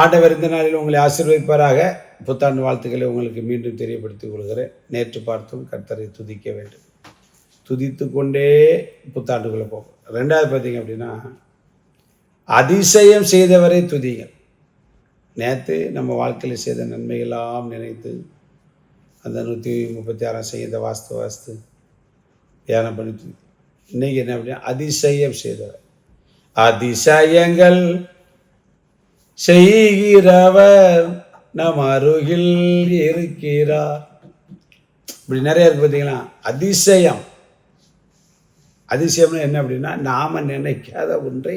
ஆண்டவர் இந்த நாளில் உங்களை ஆசீர்வதிப்பாராக. புத்தாண்டு வாழ்த்துக்களை உங்களுக்கு மீண்டும் தெரியப்படுத்திக் கொள்கிறேன். நேற்று பார்த்தும் கர்த்தரை துதிக்க வேண்டும். துதித்து கொண்டே புத்தாண்டுக்குள்ளே போகும். ரெண்டாவது பார்த்தீங்க அப்படின்னா அதிசயம் செய்தவரை துதிகள் நேற்று நம்ம வாழ்க்கையில் செய்த நன்மைகளாம் நினைத்து அந்த நூற்றி முப்பத்தி ஆறாம் செய்த வாஸ்து வாஸ்து தியானம் பண்ணி துதி. இன்னைக்கு என்ன அப்படின்னா அதிசயம் செய்தவர். அதிசயங்கள் செய்கிறவர் நம் அருகில் இருக்கிறார். இப்படி நிறைய இருக்கு பார்த்தீங்களா? அதிசயம். அதிசயம்னு என்ன அப்படின்னா நாம நினைக்காத ஒன்றை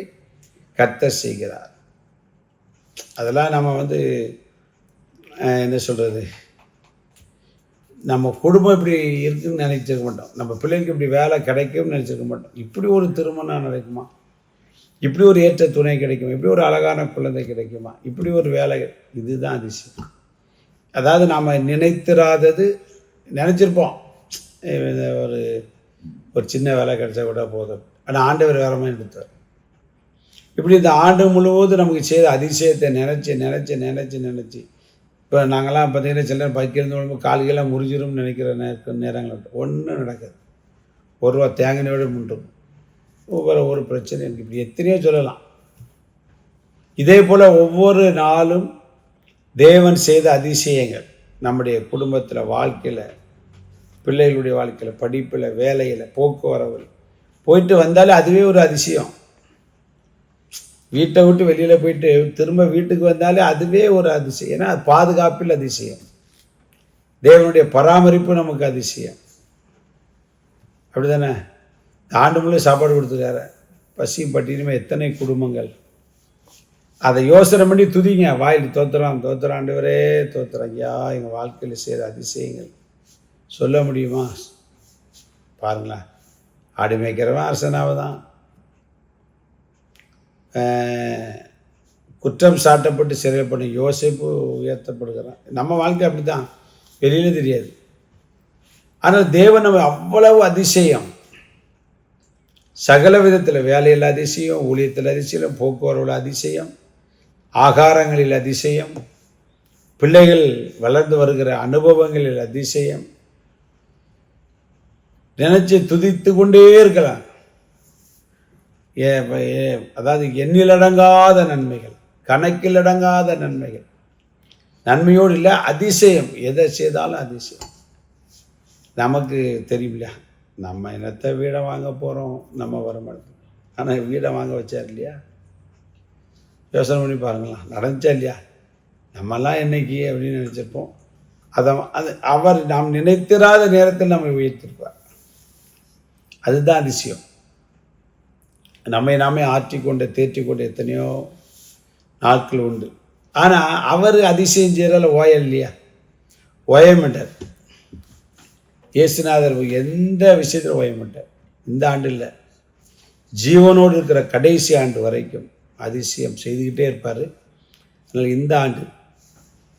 கத்த செய்கிறார். அதெல்லாம் நம்ம வந்து என்ன சொல்கிறது நம்ம குடும்பம் இப்படி இருக்குன்னு நினைச்சிருக்க மாட்டோம். நம்ம பிள்ளைங்களுக்கு இப்படி வேலை கிடைக்கும்னு நினச்சிருக்க மாட்டோம். இப்படி ஒரு திருமணம் நடக்குமா? இப்படி ஒரு ஏற்ற துணை கிடைக்குமா? இப்படி ஒரு அழகான குழந்தை கிடைக்குமா? இப்படி ஒரு வேலை இதுதான் அதிசயம். அதாவது நாம் நினைத்திராதது நினச்சிருப்போம். ஒரு ஒரு சின்ன வேலை கிடைச்சா கூட போதும். ஆனால் ஆண்டவர் வேறமாக எடுத்தார் இப்படி இந்த ஆண்டு முழுவதும் நமக்கு செய்த அதிசயத்தை நினச்சி நினச்சி நினச்சி நினச்சி. இப்போ நாங்கள்லாம் பார்த்தீங்கன்னா சில நேரம் பைக்கிறது உடம்பு கால்கெல்லாம் முறிஞ்சிரும்னு நினைக்கிற நேர நேரங்கள் ஒன்றும் நடக்காது. ஒரு ரூபா தேங்கினோட முண்டும். ஒவ்வொரு ஒரு பிரச்சனை எனக்கு இப்படி எத்தனையோ சொல்லலாம். இதே போல் ஒவ்வொரு நாளும் தேவன் செய்த அதிசயங்கள் நம்முடைய குடும்பத்தில் வாழ்க்கையில் பிள்ளைகளுடைய வாழ்க்கையில் படிப்பில் வேலையில் போக்குவரவில். போயிட்டு வந்தாலே அதுவே ஒரு அதிசயம். வீட்டை விட்டு வெளியில் போயிட்டு திரும்ப வீட்டுக்கு வந்தாலே அதுவே ஒரு அதிசயம். ஏன்னா அது பாதுகாப்பில் அதிசயம். தேவனுடைய பராமரிப்பு நமக்கு அதிசயம். அப்படிதானே? ஆண்டு முழு சாப்பாடு கொடுத்துருக்காரு பசியும் பட்டினியுமே எத்தனை குடும்பங்கள். அதை யோசனை பண்ணி துதிங்க. வாயில் தோத்துறான் தோத்துறான் ஆண்டவரே தோத்துறான் ஐயா எங்கள் வாழ்க்கையில் செய்கிற அதிசயங்கள். சொல்ல முடியுமா? பாருங்களேன். ஆடு மேய்க்கிறவன் அரசனாவை தான். குற்றம் சாட்டப்பட்டு சிறையில் பண்ண யோசிப்பு உயர்த்தப்படுகிறான். நம்ம வாழ்க்கை அப்படி தான் வெளியில் தெரியாது. ஆனால் தேவன் நம்ம அவ்வளவு அதிசயம். சகல விதத்தில் வேலையில் அதிசயம் ஊழியத்தில் அதிசயம் போக்குவரவில் அதிசயம் ஆகாரங்களில் அதிசயம் பிள்ளைகள் வளர்ந்து வருகிற அனுபவங்களில் அதிசயம். நினைச்சு துதித்து கொண்டே இருக்கலாம். ஏ ஏ- அதாவது எண்ணிலடங்காத நன்மைகள் கணக்கில் அடங்காத நன்மைகள். நன்மையோடு இல்லை அதிசயம். எதை செய்தாலும் அதிசயம். நமக்கு தெரியும் இல்லையா நம்ம இனத்தை வீடை வாங்க போகிறோம் நம்ம வர மாட்டோம் ஆனால் வீடை வாங்க வச்சார் இல்லையா? யோசனை பண்ணி பாருங்களேன் நடந்துச்சா இல்லையா? நம்மெல்லாம் என்னைக்கு அப்படின்னு நினச்சிருப்போம். அதை அது அவர் நாம் நினைத்திராத நேரத்தில் நம்ம உயர்த்திருப்பார். அதுதான் அதிசயம். நம்மை நாமே ஆற்றிக்கொண்டு தேற்றிக்கொண்டு எத்தனையோ நாட்கள் உண்டு. ஆனால் அவர் அதிசயம் செய்கிறால ஓய இல்லையா? ஓய மாட்டார். இயேசுநாதர் எந்த விஷயத்தில் ஓய இந்த ஆண்டு இல்லை ஜீவனோடு இருக்கிற கடைசி ஆண்டு வரைக்கும் அதிசயம் செய்துக்கிட்டே இருப்பார். அதனால் இந்த ஆண்டு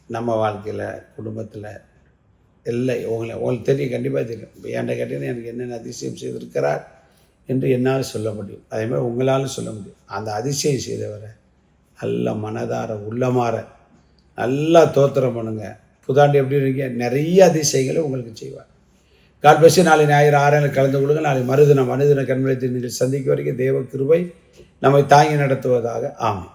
நம்ம வாழ்க்கையில் குடும்பத்தில் இல்லை உங்களை உங்களுக்கு தெரியும் கண்டிப்பாக தெரியும். இப்போ கேட்டீங்கன்னா எனக்கு என்னென்ன அதிசயம் செய்திருக்கிறார் என்று என்னால் சொல்ல முடியும். அதே மாதிரி உங்களாலும் சொல்ல முடியும். அந்த அதிசயம் செய்தவரை நல்ல மனதார உள்ளமாற நல்லா தோத்திரம் பண்ணுங்க. புதாண்டு எப்படி இருக்கீங்க? நிறைய அதிசயங்களை உங்களுக்கு செய்வார். கால் பேசி நாளை ஞாயிறு ஆறாயிரம் கலந்து கொள்ளுங்க. நாளை மறுதினம் மனிதன கண்மலத்தை நீங்கள் சந்திக்க வரைக்கும் தேவ கிருபை நம்மை தாங்கி நடத்துவதாக. ஆமாம்